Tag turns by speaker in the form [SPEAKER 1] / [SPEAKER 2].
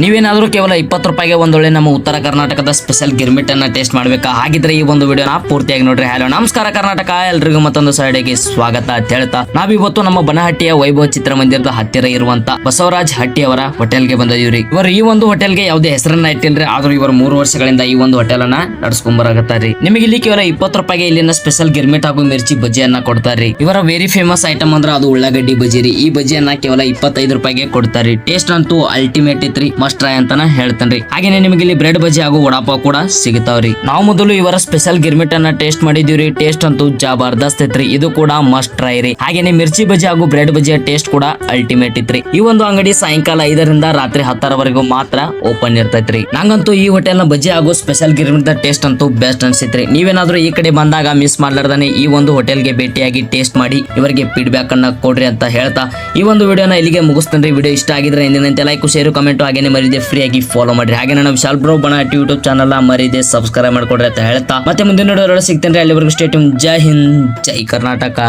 [SPEAKER 1] ನೀವೇನಾದ್ರೂ ಕೇವಲ ಇಪ್ಪತ್ತು ರೂಪಾಯಿಗೆ ಒಂದೊಳ್ಳೆ ನಮ್ಮ ಉತ್ತರ ಕರ್ನಾಟಕದ ಸ್ಪೆಷಲ್ ಗಿರ್ಮಿಟ್ ಅನ್ನ ಟೇಸ್ಟ್ ಮಾಡಬೇಕಾ? ಹಾಗಿದ್ರೆ ಈ ಒಂದು ವಿಡಿಯೋನ ಪೂರ್ತಿಯಾಗಿ ನೋಡ್ರಿ. ಹಲೋ ನಮಸ್ಕಾರ ಕರ್ನಾಟಕ. ಎಲ್ರಿಗೂ ಮತ್ತೊಂದು ಸೈಡಿಗೆ ಸ್ವಾಗತ ಅಂತ ಹೇಳ್ತಾ. ನಾವಿವತ್ತು ನಮ್ಮ ಬನಹಟ್ಟಿಯ ವೈಭವ ಚಿತ್ರಮಂದಿರದ ಹತ್ತಿರ ಇರುವಂತ ಬಸವರಾಜ್ ಹಟ್ಟಿ ಅವರ ಹೋಟೆಲ್ಗೆ ಬಂದಿದ್ದೀವ್ರಿ. ಇವರು ಈ ಒಂದು ಹೋಟೆಲ್ಗೆ ಯಾವುದೇ ಹೆಸರನ್ನ ಇಟ್ಟಿಲ್ರಿ, ಆದ್ರೂ ಇವರು ಮೂರು ವರ್ಷಗಳಿಂದ ಈ ಒಂದು ಹೋಟೆಲ್ ಅನ್ನ ನಡ್ಸ್ಕೊಂಡ್ ಬರಾಕತ್ತಾರ್ರಿ ನಿಮಗೆ ಇಲ್ಲಿ ಕೇವಲ ಇಪ್ಪತ್ತು ರೂಪಾಯಿಗೆ ಇಲ್ಲಿನ ಸ್ಪೆಷಲ್ ಗಿರ್ಮಿಟ್ ಹಾಗೂ ಮಿರ್ಚಿ ಬಜ್ಜಿಯನ್ನ ಕೊಡ್ತಾರೆ ಇವರ ವೆರಿ ಫೇಮಸ್ ಐಟಮ್ ಅಂದ್ರೆ ಅದು ಉಳ್ಳಾಗಡ್ಡಿ ಬಜ್ಜಿ ಈ ಬಜ್ಜಿಯನ್ನ ಕೇವಲ ಇಪ್ಪತ್ತೈದು ರೂಪಾಯಿಗೆ ಕೊಡ್ತಾರೆ ಟೇಸ್ಟ್ ಅಂತೂ ಅಲ್ಟಿಮೇಟ್ ಇತ್ರಿ ಮಸ್ಟ್ ಟ್ರೈ ಹೇಳ್ತೇನೆ ರೀ ಹಾಗೇನೆ ನಿಮಗೆ ಇಲ್ಲಿ ಬ್ರೆಡ್ ಬಜ್ಜಿ ಹಾಗೂ ವಡಾಪಾವ್ ಕೂಡ ಸಿಗುತ್ತಾವ್ರಿ ನಾವು ಮೊದಲು ಇವರ ಸ್ಪೆಷಲ್ ಗಿರ್ಮಿಟ್ ಅನ್ನ ಟೇಸ್ಟ್ ಮಾಡಿದೀವ್ರಿ ಟೇಸ್ಟ್ ಅಂತೂ ಜಬರ್ದಸ್ತ್ ಐತ್ರಿ. ಇದು ಕೂಡ ಮಸ್ಟ್ ಟ್ರೈ ರೀ. ಹಾಗೇನೆ ಮಿರ್ಚಿ ಬಜ್ಜಿ ಹಾಗೂ ಬ್ರೆಡ್ ಬಜ್ಜಿಯ ಟೇಸ್ಟ್ ಕೂಡ ಅಲ್ಟಿಮೇಟ್ ಇತ್ರಿ ಈ ಒಂದು ಅಂಗಡಿ ಸಾಯಂಕಾಲ ಐದರಿಂದ ರಾತ್ರಿ ಹತ್ತರವರೆಗೂ ಮಾತ್ರ ಓಪನ್ ಇರ್ತೈತ್ರಿ. ನಂಗಂತೂ ಈ ಹೋಟೆಲ್ನ ಬಜ್ಜಿ ಹಾಗೂ ಸ್ಪೆಷಲ್ ಗಿರ್ಮಿಟ್ ಟೇಸ್ಟ್ ಅಂತೂ ಬೆಸ್ಟ್ ಅನ್ಸಿತ್ರಿ. ನೀವೇನಾದ್ರೂ ಈ ಕಡೆ ಬಂದಾಗ ಮಿಸ್ ಮಾಡ್ಲಾರ್ದಾನೆ ಈ ಒಂದು ಹೋಟೆಲ್ಗೆ ಭೇಟಿಯಾಗಿ ಟೇಸ್ಟ್ ಮಾಡಿ ಇವರಿಗೆ ಫೀಡ್ಬ್ಯಾಕ್ ಅನ್ನ ಕೊಡ್ರಿ ಅಂತ ಹೇಳ್ತಾ ಈ ಒಂದು ವಿಡಿಯೋನ ಇಲ್ಲಿಗೆ ಮುಗಿಸ್ತೇನೆ ವಿಡಿಯೋ ಇಷ್ಟ ಆಗಿದ್ರೆ ಎಂದಿನಂತೆ ಲೈಕ್ ಶೇರ್ ಕಮೆಂಟ್ ಹಾಗೇನೆ ಮರಿದೆ ಫ್ರೀ ಆಗಿ ಫಾಲೋ ಮಾಡಿ ಹಾಗೆ ನಾನು ವಿಶಾಲ್ ಬ್ರೋ ಬಣ ಯೂಟ್ಯೂಬ್ ಚಾನಲ್ ಮರಿದೆ ಸಬ್ಸ್ಕ್ರೈಬ್ ಮಾಡ್ಕೊಡ್ರಿ ಅಂತ ಹೇಳ್ತಾ. ಮತ್ತೆ ಮುಂದಿನ ನೋಡೋರು ಸಿಗ್ತೇನೆ ಅಲ್ಲಿವರೆಗೂ ಸ್ಟೇಟ್ ಜೈ ಹಿಂದ್, ಜೈ ಕರ್ನಾಟಕ.